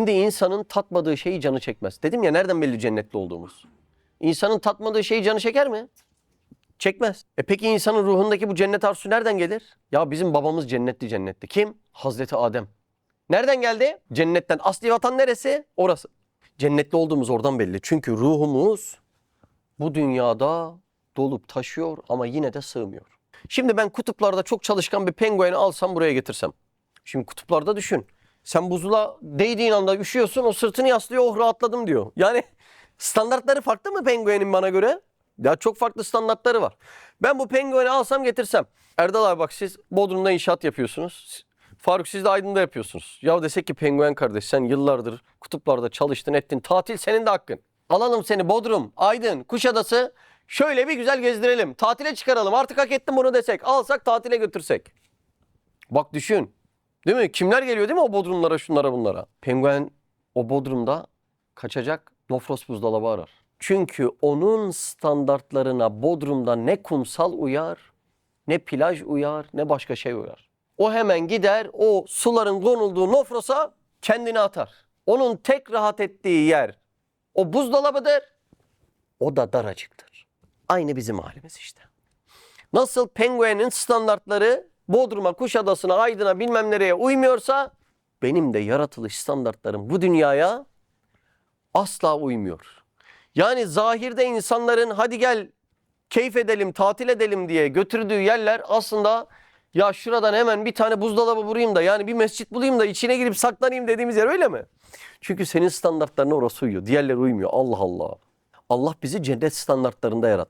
Şimdi insanın tatmadığı şeyi canı çekmez. Dedim ya nereden belli cennetli olduğumuz? İnsanın tatmadığı şeyi canı çeker mi? Çekmez. E peki insanın ruhundaki bu cennet arzusu nereden gelir? Ya bizim babamız cennetli cennetli. Kim? Hazreti Adem. Nereden geldi? Cennetten. Asli vatan neresi? Orası. Cennetli olduğumuz oradan belli. Çünkü ruhumuz bu dünyada dolup taşıyor ama yine de sığmıyor. Şimdi ben kutuplarda çok çalışkan bir pengueni alsam buraya getirsem. Şimdi kutuplarda düşün. Sen buzula değdiğin anda üşüyorsun o sırtını yaslıyor oh rahatladım diyor. Yani standartları farklı mı penguenin bana göre? Ya çok farklı standartları var. Ben bu pengueni alsam getirsem. Erdal abi bak siz Bodrum'da inşaat yapıyorsunuz. Faruk siz de Aydın'da yapıyorsunuz. Ya desek ki penguen kardeş sen yıllardır kutuplarda çalıştın ettin. Tatil senin de hakkın. Alalım seni Bodrum, Aydın, Kuşadası. Şöyle bir güzel gezdirelim. Tatile çıkaralım. Artık hak ettim bunu desek. Alsak tatile götürsek. Bak düşün. Değil mi? Kimler geliyor değil mi o bodrumlara şunlara bunlara? Penguen o bodrumda kaçacak Nofros buzdolabı arar. Çünkü onun standartlarına bodrumda ne kumsal uyar, ne plaj uyar, ne başka şey uyar. O hemen gider o suların konulduğu Nofros'a kendini atar. Onun tek rahat ettiği yer o buzdolabıdır. O da daracıktır. Aynı bizim halimiz işte. Nasıl penguenin standartları Bodrum'a, Kuşadası'na, Aydın'a bilmem nereye uymuyorsa benim de yaratılış standartlarım bu dünyaya asla uymuyor. Yani zahirde insanların hadi gel keyif edelim, tatil edelim diye götürdüğü yerler aslında ya şuradan hemen bir tane buzdolabı vurayım da yani bir mescit bulayım da içine girip saklanayım dediğimiz yer öyle mi? Çünkü senin standartlarına orası uyuyor. Diğerleri uymuyor. Allah Allah. Allah bizi cennet standartlarında yarattı.